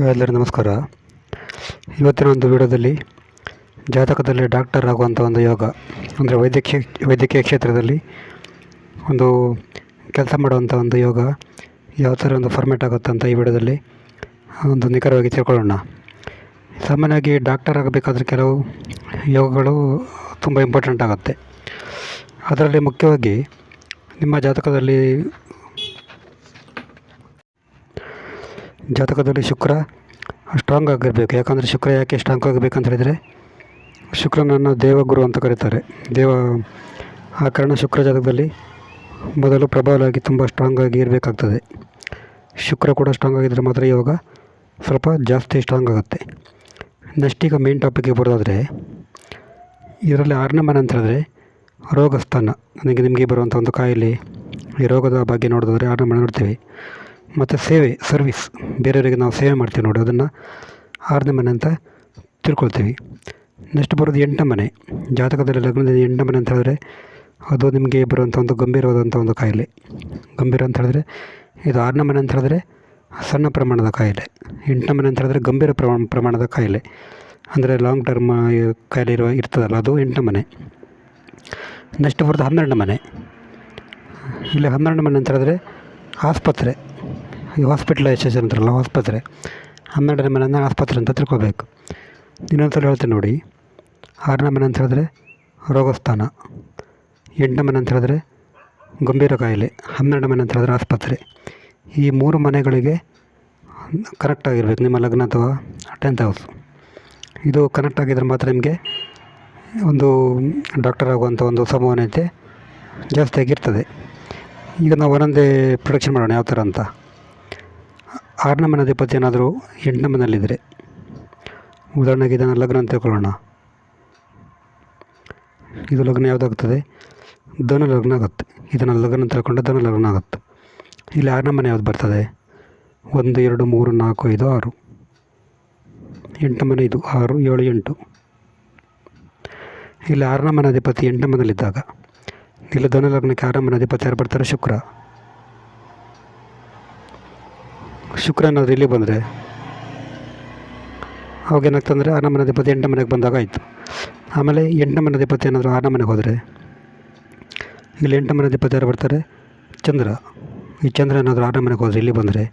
ಎಲ್ಲರಿಗೂ ನಮಸ್ಕಾರ. ಇವತ್ತಿನ ಒಂದು ವಿಡಿಯೋದಲ್ಲಿ ಜಾತಕದಲ್ಲಿ ಡಾಕ್ಟರ್ ಆಗುವಂಥ ಒಂದು ಯೋಗ, ಅಂದರೆ ವೈದ್ಯಕೀಯ ವೈದ್ಯಕೀಯ ಕ್ಷೇತ್ರದಲ್ಲಿ ಒಂದು ಕೆಲಸ ಮಾಡುವಂಥ ಒಂದು ಯೋಗ ಯಾವ ಥರ ಒಂದು ಫಾರ್ಮೇಟ್ ಆಗುತ್ತೆ ಅಂತ ಈ ವಿಡಿಯೋದಲ್ಲಿ ಒಂದು ನಿಖರವಾಗಿ ತಿಳ್ಕೊಳ್ಳೋಣ. ಸಾಮಾನ್ಯವಾಗಿ ಡಾಕ್ಟರ್ ಆಗಬೇಕಾದ್ರೆ ಕೆಲವು ಯೋಗಗಳು ತುಂಬ ಇಂಪಾರ್ಟೆಂಟ್ ಆಗುತ್ತೆ. ಅದರಲ್ಲಿ ಮುಖ್ಯವಾಗಿ ನಿಮ್ಮ ಜಾತಕದಲ್ಲಿ ಜಾತಕದಲ್ಲಿ ಶುಕ್ರ ಸ್ಟ್ರಾಂಗ್ ಆಗಿರಬೇಕು. ಯಾಕಂದರೆ ಶುಕ್ರ ಯಾಕೆ ಸ್ಟ್ರಾಂಗ್ ಆಗಬೇಕಂತ ಹೇಳಿದರೆ, ಶುಕ್ರನನ್ನು ದೇವಗುರು ಅಂತ ಕರೀತಾರೆ. ದೇವ, ಆ ಕಾರಣ ಶುಕ್ರ ಜಾತಕದಲ್ಲಿ ಮೊದಲು ಪ್ರಬಲವಾಗಿ ತುಂಬ ಸ್ಟ್ರಾಂಗ್ ಆಗಿ ಇರಬೇಕಾಗ್ತದೆ. ಶುಕ್ರ ಕೂಡ ಸ್ಟ್ರಾಂಗ್ ಆಗಿದ್ದರೆ ಮಾತ್ರ ಯೋಗ ಸ್ವಲ್ಪ ಜಾಸ್ತಿ ಸ್ಟ್ರಾಂಗ್ ಆಗುತ್ತೆ. ನೆಕ್ಸ್ಟ್ ಈಗ ಮೇನ್ ಟಾಪಿಕ್ಗೆ ಬರೋದಾದರೆ, ಇದರಲ್ಲಿ ಆರನೇ ಮನೆ ಅಂತ ಹೇಳಿದ್ರೆ ರೋಗಸ್ಥಾನ. ನನಗೆ ನಿಮಗೆ ಬರುವಂಥ ಒಂದು ಕಾಯಿಲೆ ಈ ರೋಗದ ಬಗ್ಗೆ ನೋಡೋದಾದರೆ ಆರನೇ ಮನೆ ನೋಡ್ತೀವಿ. ಮತ್ತು ಸೇವೆ ಸರ್ವಿಸ್ ಬೇರೆಯವರಿಗೆ ನಾವು ಸೇವೆ ಮಾಡ್ತೀವಿ ನೋಡಿ, ಅದನ್ನು ಆರನೇ ಮನೆ ಅಂತ ತಿಳ್ಕೊಳ್ತೀವಿ. ನೆಕ್ಸ್ಟ್ ಬರೋದು ಎಂಟನೇ ಮನೆ. ಜಾತಕದಲ್ಲಿ ಲಗ್ನದ ಎಂಟನೇ ಮನೆ ಅಂತ ಹೇಳಿದ್ರೆ ಅದು ನಿಮಗೆ ಬರುವಂಥ ಒಂದು ಗಂಭೀರವಾದಂಥ ಒಂದು ಕಾಯಿಲೆ. ಗಂಭೀರ ಅಂತ ಹೇಳಿದ್ರೆ ಇದು ಆರನೇ ಮನೆ ಅಂತ ಹೇಳಿದ್ರೆ ಸಣ್ಣ ಪ್ರಮಾಣದ ಕಾಯಿಲೆ. ಎಂಟನೇ ಮನೆ ಅಂತ ಹೇಳಿದ್ರೆ ಗಂಭೀರ ಪ್ರಮಾಣ, ಪ್ರಮಾಣದ ಕಾಯಿಲೆ. ಅಂದರೆ ಲಾಂಗ್ ಟರ್ಮ್ ಕಾಯಿಲೆ ಇರುವ, ಇರ್ತದಲ್ಲ, ಅದು ಎಂಟನೇ ಮನೆ. ನೆಕ್ಸ್ಟ್ ಬರೋದು ಹನ್ನೆರಡನೇ ಮನೆ. ಇಲ್ಲಿ ಹನ್ನೆರಡನೇ ಮನೆ ಅಂತ ಹೇಳಿದ್ರೆ ಆಸ್ಪತ್ರೆ. ಈ ಹಾಸ್ಪಿಟ್ಲ್ ಎಸ್ ಅಂತಾರಲ್ಲ, ಆಸ್ಪತ್ರೆ. ಹನ್ನೆರಡನೇ ಮನೆ ಅಂದರೆ ಆಸ್ಪತ್ರೆ ಅಂತ ತಿಳ್ಕೊಬೇಕು. ಇನ್ನೊಂದ್ಸಲ ಹೇಳ್ತೀನಿ ನೋಡಿ. ಆರನೇ ಮನೆ ಅಂತ ಹೇಳಿದ್ರೆ ರೋಗಸ್ಥಾನ. ಎಂಟನೇ ಮನೆ ಅಂತ ಹೇಳಿದ್ರೆ ಗಂಭೀರ ಕಾಯಿಲೆ. ಹನ್ನೆರಡನೇ ಮನೆ ಅಂತ ಹೇಳಿದ್ರೆ ಆಸ್ಪತ್ರೆ. ಈ ಮೂರು ಮನೆಗಳಿಗೆ ಕರೆಕ್ಟ್ ಆಗಿರಬೇಕು. ನಿಮ್ಮ ಲಗ್ನ ಅಥವಾ ಟೆಂತ್ ಹೌಸ್ ಇದು ಕನೆಕ್ಟ್ ಆಗಿದ್ರೆ ಮಾತ್ರ ನಿಮಗೆ ಒಂದು ಡಾಕ್ಟರ್ ಆಗುವಂಥ ಒಂದು ಸಂಭವನೀಯತೆ ಜಾಸ್ತಿ ಆಗಿರ್ತದೆ. ಈಗ ನಾವು ಒಂದೊಂದೇ ಪ್ರೊಡಕ್ಷನ್ ಮಾಡೋಣ ಯಾವ ಥರ ಅಂತ. ಆರನೇ ಅಧಿಪತಿ ಏನಾದರೂ ಎಂಟನೇ ಮನೆಯಲ್ಲಿದ್ದರೆ. ಉದಾಹರಣೆಗೆ ಇದನ್ನು ಲಗ್ನ ಅಂತ ತಿಳ್ಕೊಳ್ಳೋಣ. ಇದು ಲಗ್ನ ಯಾವುದಾಗ್ತದೆ? ಧನ ಲಗ್ನ ಆಗುತ್ತೆ. ಇದನ್ನು ಲಗ್ನ ಧನ ಧನು ಲಗ್ನ ಆಗುತ್ತೆ. ಇಲ್ಲಿ ಆರನೇ ಮನೆ ಯಾವ್ದು ಬರ್ತದೆ? ಒಂದು, ಎರಡು, ಮೂರು, ನಾಲ್ಕು, ಐದು, ಆರು. ಎಂಟು ಮನೆ ಇದು. ಆರು, ಏಳು, ಎಂಟು. ಇಲ್ಲಿ ಆರನೇ ಮನೆ ಅಧಿಪತಿ ಎಂಟನೇ ಮನೆಯಲ್ಲಿದ್ದಾಗ. ಇಲ್ಲಿ ಧನ ಲಗ್ನಕ್ಕೆ ಆರನೇ ಮನೆ ಅಧಿಪತಿ ಯಾರು ಬರ್ತಾರೆ? ಶುಕ್ರ. ಶುಕ್ರ ಅನ್ನೋದು ಇಲ್ಲಿ ಬಂದರೆ ಅವಾಗ ಏನಾಗ್ತಂದರೆ ಆರನೇ ಮನೆ ಅಧಿಪತಿ ಎಂಟನೇ ಮನೆಗೆ ಬಂದಾಗ ಆಯಿತು. ಆಮೇಲೆ ಎಂಟನೇ ಮನೆ ಅಧಿಪತಿ ಏನಾದರೂ ಆರನೇ ಮನೆಗೆ ಹೋದರೆ, ಇಲ್ಲಿ ಎಂಟನೇ ಮನೆ ಅಧಿಪತಿ ಯಾರು ಬರ್ತಾರೆ? ಚಂದ್ರ. ಈ ಚಂದ್ರ ಏನಾದರೂ ಆರನೇ ಮನೆಗೆ ಹೋದರೆ ಇಲ್ಲಿ ಬಂದರೆ,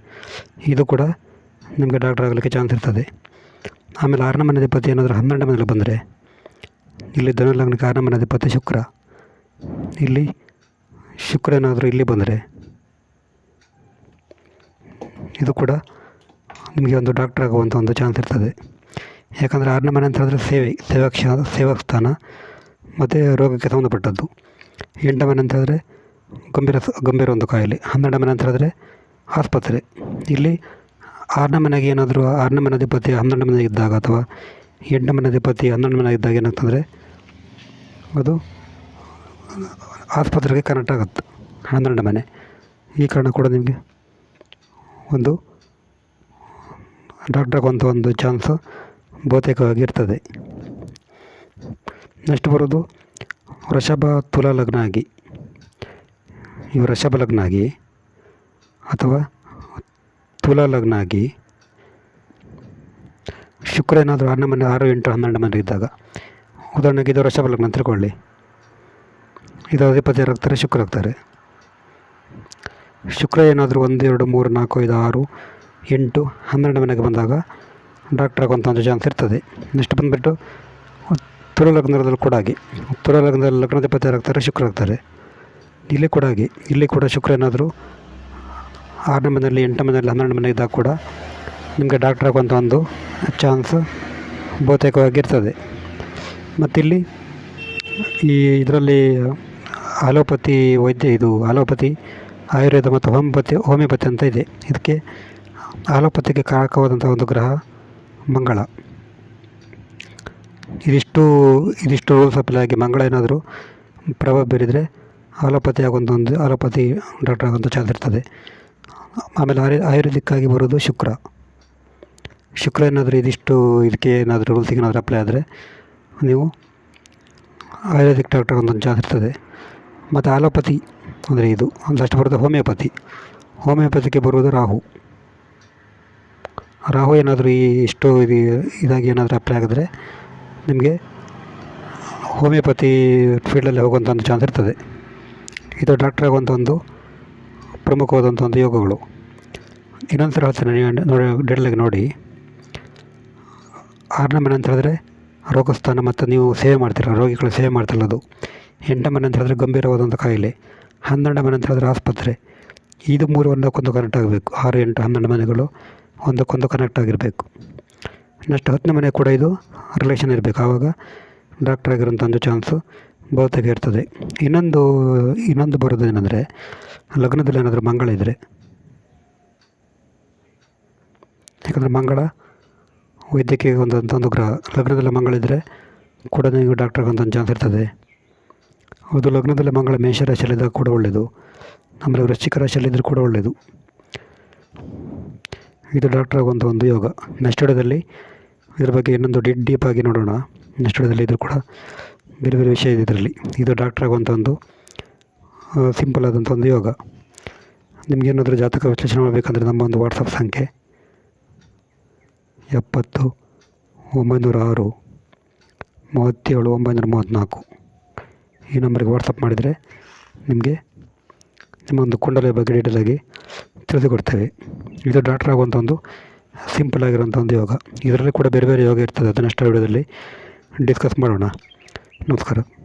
ಇದು ಕೂಡ ನಿಮಗೆ ಡಾಕ್ಟರ್ ಆಗಲಿಕ್ಕೆ ಚಾನ್ಸ್ ಇರ್ತದೆ. ಆಮೇಲೆ ಆರನೇ ಮನೆ ಅಧಿಪತಿ ಏನಾದರೂ ಹನ್ನೆರಡನೇ ಮನೆಗೆ ಬಂದರೆ, ಇಲ್ಲಿ ಧನುಲಗ್ನಕ್ಕೆ ಆರನೇ ಮನೆ ಅಧಿಪತಿ ಶುಕ್ರ. ಇಲ್ಲಿ ಶುಕ್ರ ಏನಾದರೂ ಇಲ್ಲಿ ಬಂದರೆ ಇದು ಕೂಡ ನಿಮಗೆ ಒಂದು ಡಾಕ್ಟರ್ ಆಗುವಂಥ ಒಂದು ಚಾನ್ಸ್ ಇರ್ತದೆ. ಯಾಕಂದರೆ ಆರನೇ ಮನೆ ಅಂತ ಹೇಳಿದ್ರೆ ಸೇವೆ, ಸೇವಾ ಕ್ಷ ಸೇವಾ ಸ್ಥಾನ, ಮತ್ತು ರೋಗಕ್ಕೆ ಸಂಬಂಧಪಟ್ಟದ್ದು. ಎಂಟನೇ ಮನೆ ಅಂತ ಹೇಳಿದ್ರೆ ಗಂಭೀರ ಗಂಭೀರ ಒಂದು ಕಾಯಿಲೆ. ಹನ್ನೆರಡನೇ ಮನೆ ಅಂತ ಹೇಳಿದ್ರೆ ಆಸ್ಪತ್ರೆ. ಇಲ್ಲಿ ಆರನೇ ಮನೆಗೆ ಏನಾದರೂ, ಆರನೇ ಮನೆ ಅಧಿಪತಿ ಹನ್ನೆರಡನೇ ಮನೆ ಇದ್ದಾಗ ಅಥವಾ ಎಂಟನೇ ಮನೆ ಅಧಿಪತಿ ಹನ್ನೆರಡನೇ ಮನೆ ಇದ್ದಾಗ ಏನಾಗ್ತಂದರೆ ಅದು ಆಸ್ಪತ್ರೆಗೆ ಕನೆಕ್ಟ್ ಆಗುತ್ತೆ. ಹನ್ನೆರಡನೇ ಮನೆ. ಈ ಕಾರಣ ಕೂಡ ನಿಮಗೆ ಒಂದು ಡಾಕ್ಟ್ರಿಗೆ ಒಂದು ಚಾನ್ಸು ಬಹುತೇಕವಾಗಿರ್ತದೆ. ನೆಕ್ಸ್ಟ್ ಬರೋದು ವೃಷಭ ತುಲಾ ಲಗ್ನ ಆಗಿ. ಈ ವೃಷಭ ಲಗ್ನ ಆಗಿ ಅಥವಾ ತುಲಾ ಲಗ್ನ ಆಗಿ ಶುಕ್ರ ಏನಾದರೂ ಆರನೇ ಮನೆ, ಆರು, ಎಂಟು, ಹನ್ನೆರಡು ಮನೆ ಇದ್ದಾಗ ಉದಾಹರಣೆಗೆ ಇದು ವೃಷಭ ಲಗ್ನ ತಿಳ್ಕೊಳ್ಳಿ. ಇದು ಅಧಿಪತಿ ಯಾರಾಗ್ತಾರೆ? ಶುಕ್ರ ಆಗ್ತಾರೆ. ಶುಕ್ರ ಏನಾದರೂ ಒಂದು, ಎರಡು, ಮೂರು, ನಾಲ್ಕು, ಐದು, ಆರು, ಎಂಟು ಹನ್ನೆರಡು ಮನೆಗೆ ಬಂದಾಗ ಡಾಕ್ಟರ್ ಆಗುವಂಥ ಒಂದು ಚಾನ್ಸ್ ಇರ್ತದೆ. ನೆಕ್ಸ್ಟ್ ಬಂದುಬಿಟ್ಟು ತುಲ ಲಗ್ನದಲ್ಲಿ ಕೂಡ ಹಾಗೆ. ತುಲ ಲಗ್ನದಲ್ಲಿ ಲಗ್ನಾಧಿಪತಿ ಆಗ್ತಾರೆ? ಶುಕ್ರ ಆಗ್ತಾರೆ. ಇಲ್ಲಿ ಕೂಡ ಆಗಿ ಇಲ್ಲಿ ಕೂಡ ಶುಕ್ರ ಏನಾದರೂ ಆರನೇ ಮನೆಯಲ್ಲಿ, ಎಂಟನೇ ಮನೆಯಲ್ಲಿ ಹನ್ನೆರಡು ಮನೆ ಇದ್ದಾಗ ಕೂಡ ನಿಮಗೆ ಡಾಕ್ಟರ್ ಆಗುವಂಥ ಒಂದು ಚಾನ್ಸ್ ಬಹುತೇಕವಾಗಿರ್ತದೆ ಮತ್ತಿಲ್ಲಿ ಈ ಇದರಲ್ಲಿ ಅಲೋಪತಿ ವೈದ್ಯ ಇದು, ಅಲೋಪತಿ ಆಯುರ್ವೇದ ಮತ್ತು ಹೋಮಿಯೋಪತಿ ಹೋಮಿಯೋಪತಿ ಅಂತ ಇದೆ. ಇದಕ್ಕೆ ಆಲೋಪತಿಗೆ ಕಾರಕವಾದಂಥ ಒಂದು ಗ್ರಹ ಮಂಗಳ. ಇದಿಷ್ಟು ಇದಿಷ್ಟು ರೂಲ್ಸ್ ಅಪ್ಲೈ ಆಗಿ ಮಂಗಳ ಏನಾದರೂ ಪ್ರಭಾವ ಬೀರಿದರೆ ಆಲೋಪತಿ ಆಗುವಂಥ ಒಂದು ಆಲೋಪತಿ ಡಾಕ್ಟರ್ ಆಗುವಂಥ ಚಾನ್ಸ್ ಇರ್ತದೆ. ಆಮೇಲೆ ಆಯುರ್ ಆಯುರ್ವೇದಿಕ್ಕಾಗಿ ಬರೋದು ಶುಕ್ರ. ಶುಕ್ರ ಏನಾದರೂ ಇದಿಷ್ಟು ಇದಕ್ಕೆ ಏನಾದರೂ ರೂಲ್ಸ್ ಏನಾದರೂ ಅಪ್ಲೈ ಆದರೆ ನೀವು ಆಯುರ್ವೇದಿಕ್ ಡಾಕ್ಟರ್ ಒಂದು ಚಾನ್ಸ್ ಇರ್ತದೆ. ಮತ್ತು ಆಲೋಪತಿ ಅಂದರೆ ಇದು ಒಂದಷ್ಟು ಬರುತ್ತೆ ಹೋಮಿಯೋಪತಿ. ಹೋಮಿಯೋಪತಿಗೆ ಬರುವುದು ರಾಹು. ರಾಹು ಏನಾದರೂ ಈ ಇಷ್ಟು ಇದು ಇದಾಗಿ ಏನಾದರೂ ಅಪ್ಲೈ ಆಗಿದ್ರೆ ನಿಮಗೆ ಹೋಮಿಯೋಪತಿ ಫೀಲ್ಡಲ್ಲಿ ಹೋಗುವಂಥ ಒಂದು ಚಾನ್ಸ್ ಇರ್ತದೆ. ಇದು ಡಾಕ್ಟರ್ ಆಗುವಂಥ ಒಂದು ಪ್ರಮುಖವಾದಂಥ ಒಂದು ಯೋಗಗಳು. ಇನ್ನೊಂದು ಸಲ ನೋಡಿ ಡೆಡ್ಲಾಗಿ ನೋಡಿ. ಆರನೇ ಮನೆ ಅಂತ ಹೇಳಿದ್ರೆ ರೋಗಸ್ಥಾನ ಮತ್ತು ನೀವು ಸೇವೆ ಮಾಡ್ತೀರ, ರೋಗಿಗಳು ಸೇವೆ ಮಾಡ್ತಿರೋದು ಎಂಟನೇ ಮನೆ ಅಂತ ಹೇಳಿದ್ರೆ ಗಂಭೀರವಾದಂಥ ಕಾಯಿಲೆ. ಹನ್ನೆರಡನೇ ಮನೆ ಅಂತ ಹೇಳಿದ್ರೆ ಆಸ್ಪತ್ರೆ. ಇದು ಮೂರು ಒಂದಕ್ಕೊಂದು ಕನೆಕ್ಟ್ ಆಗಬೇಕು. ಆರು, ಎಂಟು, ಹನ್ನೆರಡು ಮನೆಗಳು ಒಂದಕ್ಕೊಂದು ಕನೆಕ್ಟ್ ಆಗಿರಬೇಕು. ನೆಕ್ಸ್ಟ್ ಹತ್ತನೇ ಮನೆ ಕೂಡ ಇದು ರಿಲೇಷನ್ ಇರಬೇಕು. ಆವಾಗ ಡಾಕ್ಟರ್ ಆಗಿರೋಂಥ ಒಂದು ಚಾನ್ಸು ಬಹುತೇಕ ಇರ್ತದೆ. ಇನ್ನೊಂದು ಇನ್ನೊಂದು ಬರೋದು ಏನಂದರೆ, ಲಗ್ನದಲ್ಲಿ ಏನಾದರೂ ಮಂಗಳ ಇದ್ದರೆ ಯಾಕಂದರೆ ಮಂಗಳ ವೈದ್ಯಕೀಯ ಒಂದಂಥ ಒಂದು ಗ್ರಹ. ಲಗ್ನದಲ್ಲಿ ಮಂಗಳ ಇದ್ದರೆ ಕೂಡ ನೀವು ಡಾಕ್ಟರ್ ಆಗೋಂಥ ಒಂದು ಚಾನ್ಸ್ ಇರ್ತದೆ. ಹೌದು ಲಗ್ನದಲ್ಲಿ ಮಂಗಳ ಮೇಷರಾಶಿಯಲ್ಲಿದ್ದಾಗ ಕೂಡ ಒಳ್ಳೆಯದು. ಆಮೇಲೆ ವೃಶ್ಚಿಕ ರಾಶಿಯಲ್ಲಿದ್ದರೂ ಕೂಡ ಒಳ್ಳೆಯದು. ಇದು ಡಾಕ್ಟರ್ ಆಗುವಂಥ ಒಂದು ಯೋಗ. ನೆಕ್ಸ್ಟ್ ವಿಡಿಯೋದಲ್ಲಿ ಇದ್ರ ಬಗ್ಗೆ ಇನ್ನೊಂದು ಡಿ ಡೀಪಾಗಿ ನೋಡೋಣ. ನೆಕ್ಸ್ಟ್ ವಿಡಿಯೋದಲ್ಲಿ ಇದು ಕೂಡ ಬೇರೆ ಬೇರೆ ವಿಷಯ ಇದೆ ಇದರಲ್ಲಿ. ಇದು ಡಾಕ್ಟರ್ ಆಗುವಂಥ ಒಂದು ಸಿಂಪಲ್ ಆದಂಥ ಒಂದು ಯೋಗ. ನಿಮಗೇನಾದರೂ ಜಾತಕ ವಿಶ್ಲೇಷಣೆ ಮಾಡಬೇಕಂದ್ರೆ ನಮ್ಮ ಒಂದು ವಾಟ್ಸಪ್ ಸಂಖ್ಯೆ ಎಪ್ಪತ್ತು ಒಂಬೈನೂರ ಆರು, ಮೂವತ್ತೇಳು, ಒಂಬೈನೂರ ಮೂವತ್ತ್ನಾಲ್ಕು. ಈ ನಂಬರ್ಗೆ ವಾಟ್ಸಪ್ ಮಾಡಿದರೆ ನಿಮಗೆ ನಿಮ್ಮ ಒಂದು ಕುಂಡಲಿಯ ಬಗ್ಗೆ ಡೀಟೇಲಾಗಿ ತಿಳಿದುಕೊಡ್ತೇವೆ. ಇದು ಡಾಕ್ಟರ್ ಆಗುವಂಥ ಒಂದು ಸಿಂಪಲ್ ಆಗಿರೋಂಥ ಒಂದು ಯೋಗ. ಇದರಲ್ಲಿ ಕೂಡ ಬೇರೆ ಬೇರೆ ಯೋಗ ಇರ್ತದೆ. ಅದನ್ನು ವಿಡಿಯೋದಲ್ಲಿ ಡಿಸ್ಕಸ್ ಮಾಡೋಣ. ನಮಸ್ಕಾರ.